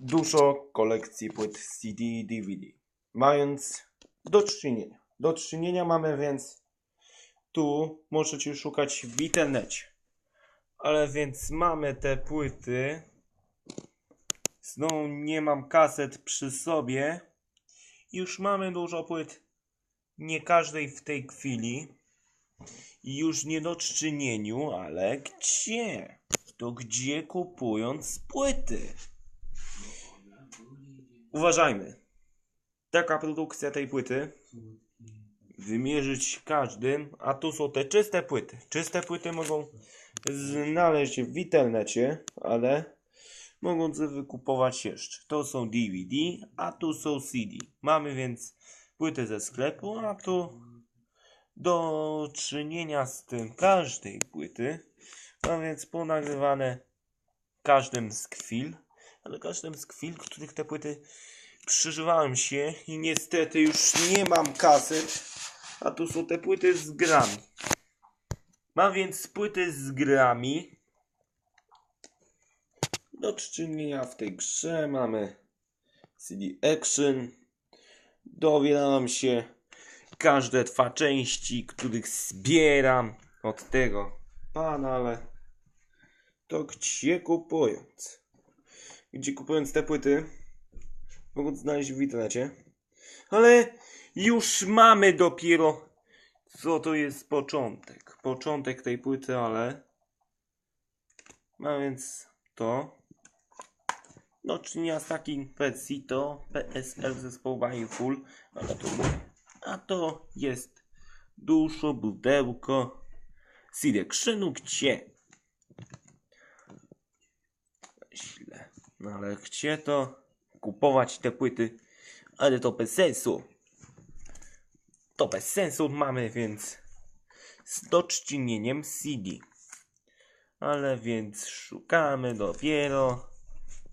dużo kolekcji płyt CD i DVD. Mając do czynienia. Do czynienia mamy więc tu możecie szukać w internecie. Ale więc mamy te płyty. Znowu nie mam kaset przy sobie. Już mamy dużo płyt. Nie każdej w tej chwili. Już nie do czynieniu, ale gdzie? To gdzie kupując płyty? Uważajmy. Taka produkcja tej płyty wymierzyć każdym, a tu są te czyste płyty. Czyste płyty mogą znaleźć w internecie, ale mogą wykupować jeszcze. To są DVD, a tu są CD. Mamy więc płyty ze sklepu, a tu do czynienia z tym każdej płyty. Mam więc ponagrywane każdym z chwil, ale każdym z chwil, których te płyty przeżywałem się i niestety już nie mam kaset, a tu są te płyty z grami. Mam więc płyty z grami. Do czynienia w tej grze mamy CD Action. Dowieram się każde dwa części, których zbieram od tego pana, ale to gdzie kupując? Gdzie kupując te płyty mogą znaleźć w internecie. Ale już mamy dopiero co to jest początek. Początek tej płyty, ale ma więc to do czynienia z takiej wersji to PSL zespołu Full, ale to a to jest dużo budełko CD Krzynu, gdzie źle, no ale gdzie to kupować te płyty, ale to bez sensu to bez sensu mamy więc z doczcinieniem CD. Ale więc szukamy dopiero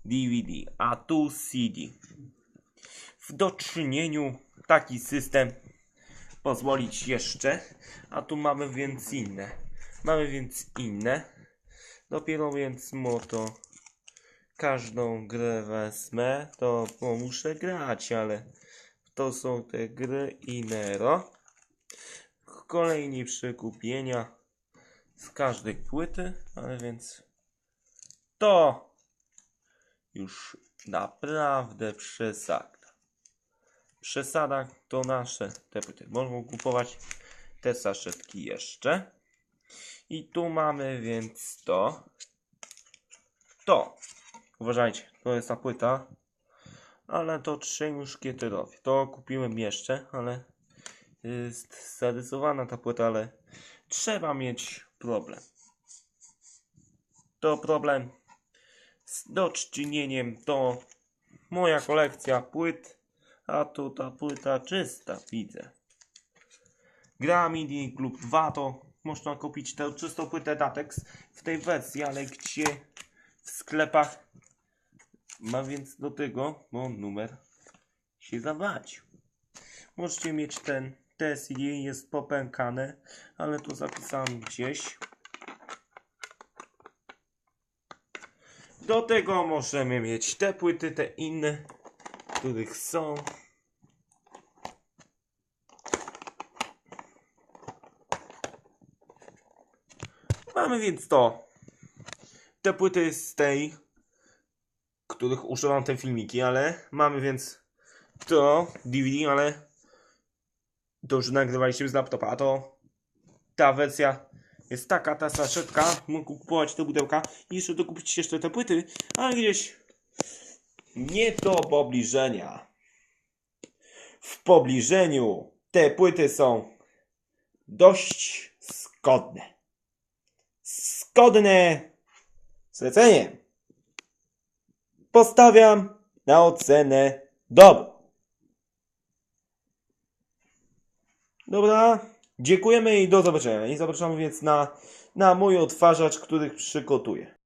DVD, a tu CD. W doczynieniu taki system pozwolić jeszcze, a tu mamy więc inne. Mamy więc inne. Dopiero więc moto każdą grę wezmę, to muszę grać, ale to są te gry Inero. Kolejni przekupienia z każdej płyty, ale więc to już naprawdę przesada. Przesada to nasze te płyty. Mogą kupować te saszetki jeszcze. I tu mamy więc to. To. Uważajcie, to jest ta płyta. Ale to trzej muszkieterowie. To kupiłem jeszcze, ale jest zarysowana ta płyta, ale trzeba mieć problem. To problem z doczcinieniem to moja kolekcja płyt, a tu ta płyta czysta, widzę. Gra MIDI Club 2 to można kupić tę czystą płytę Datex w tej wersji, ale gdzie w sklepach ma więc do tego, bo numer się zawalił. Możecie mieć ten TSD, jest popękane, ale to zapisałem gdzieś. Do tego możemy mieć te płyty, te inne, których są. Mamy więc to. Te płyty z tej których używam te filmiki, ale mamy więc to DVD, ale to już nagrywaliśmy z laptopa, a to ta wersja jest taka, ta saszetka, mógł kupować te pudełka i jeszcze dokupić jeszcze te płyty, ale gdzieś nie do pobliżenia. W pobliżeniu te płyty są dość zgodne. Zgodne z leceniem postawiam na ocenę dobrą. Dobra, dziękujemy i do zobaczenia. I zapraszamy więc na, na mój odtwarzacz, których przygotuję.